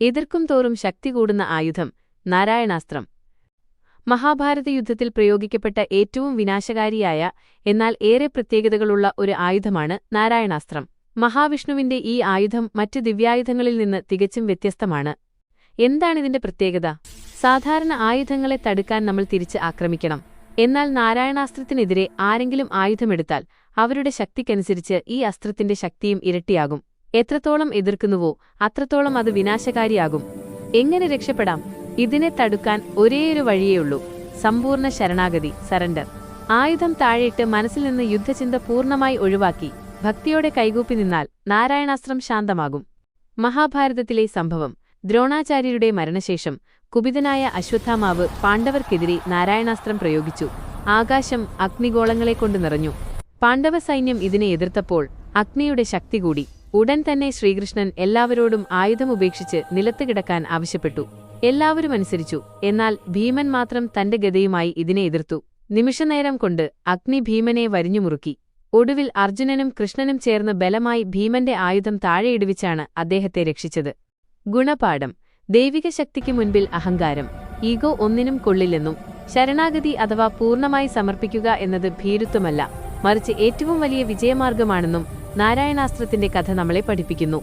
എതിർക്കും തോറും ശക്തി കൂടുന്ന ആയുധം നാരായണാസ്ത്രം. മഹാഭാരത യുദ്ധത്തിൽ പ്രയോഗിക്കപ്പെട്ട ഏറ്റവും വിനാശകാരിയായ എന്നാൽ ഏറെ പ്രത്യേകതകളുള്ള ഒരു ആയുധമാണ് നാരായണാസ്ത്രം. മഹാവിഷ്ണുവിന്റെ ഈ ആയുധം മറ്റ് ദിവ്യായുധങ്ങളിൽ നിന്ന് തികച്ചും വ്യത്യസ്തമാണ്. എന്താണിതിന്റെ പ്രത്യേകത? സാധാരണ ആയുധങ്ങളെ തടുക്കാൻ നമ്മൾ തിരിച്ച് ആക്രമിക്കണം. എന്നാൽ നാരായണാസ്ത്രത്തിനെതിരെ ആരെങ്കിലും ആയുധമെടുത്താൽ അവരുടെ ശക്തിക്കനുസരിച്ച് ഈ അസ്ത്രത്തിന്റെ ശക്തിയും ഇരട്ടിയാകും. എത്രത്തോളം എതിർക്കുന്നുവോ അത്രത്തോളം അത് വിനാശകാരിയാകും. എങ്ങനെ രക്ഷപ്പെടാം? ഇതിനെ തടുക്കാൻ ഒരേയൊരു വഴിയേ ഉള്ളൂ. സമ്പൂർണ ശരണാഗതി സറണ്ടർ ആയുധം താഴെയിട്ട് മനസ്സിൽ നിന്ന് യുദ്ധചിന്ത പൂർണമായി ഒഴിവാക്കി ഭക്തിയോടെ കൈകൂപ്പി നിന്നാൽ നാരായണാസ്ത്രം ശാന്തമാകും. മഹാഭാരതത്തിലെ സംഭവം ദ്രോണാചാര്യരുടെ മരണശേഷം കുപിതനായ അശ്വത്ഥാമാവ് പാണ്ഡവർക്കെതിരെ നാരായണാസ്ത്രം പ്രയോഗിച്ചു. ആകാശം അഗ്നിഗോളങ്ങളെക്കൊണ്ട് നിറഞ്ഞു. പാണ്ഡവ സൈന്യം ഇതിനെ എതിർത്തപ്പോൾ അഗ്നിയുടെ ശക്തി കൂടി. ഉടൻ തന്നെ ശ്രീകൃഷ്ണൻ എല്ലാവരോടും ആയുധം ഉപേക്ഷിച്ച് നിലത്ത് കിടക്കാൻ ആവശ്യപ്പെട്ടു. എല്ലാവരും അനുസരിച്ചു. എന്നാൽ ഭീമൻ മാത്രം തന്റെ ഗതയുമായി ഇതിനെ എതിർത്തു. നിമിഷനേരം കൊണ്ട് അഗ്നി ഭീമനെ വരിഞ്ഞുമുറുക്കി ഒടുവിൽ അർജുനനും കൃഷ്ണനും ചേർന്ന് ബലമായി ഭീമന്റെ ആയുധം താഴെയിടുവിച്ചാണ് അദ്ദേഹത്തെ രക്ഷിച്ചത്. ഗുണപാഠം. ദൈവിക ശക്തിക്ക് മുൻപിൽ അഹങ്കാരം. ഈഗോ ഒന്നിനും കൊള്ളില്ലെന്നും ശരണാഗതി അഥവാ പൂർണമായി സമർപ്പിക്കുക എന്നത് ഭീരുത്വമല്ല മറിച്ച് ഏറ്റവും വലിയ വിജയമാർഗമാണെന്നും നാരായണാസ്ത്രത്തിന്റെ കഥ നമ്മളെ പഠിപ്പിക്കുന്നു.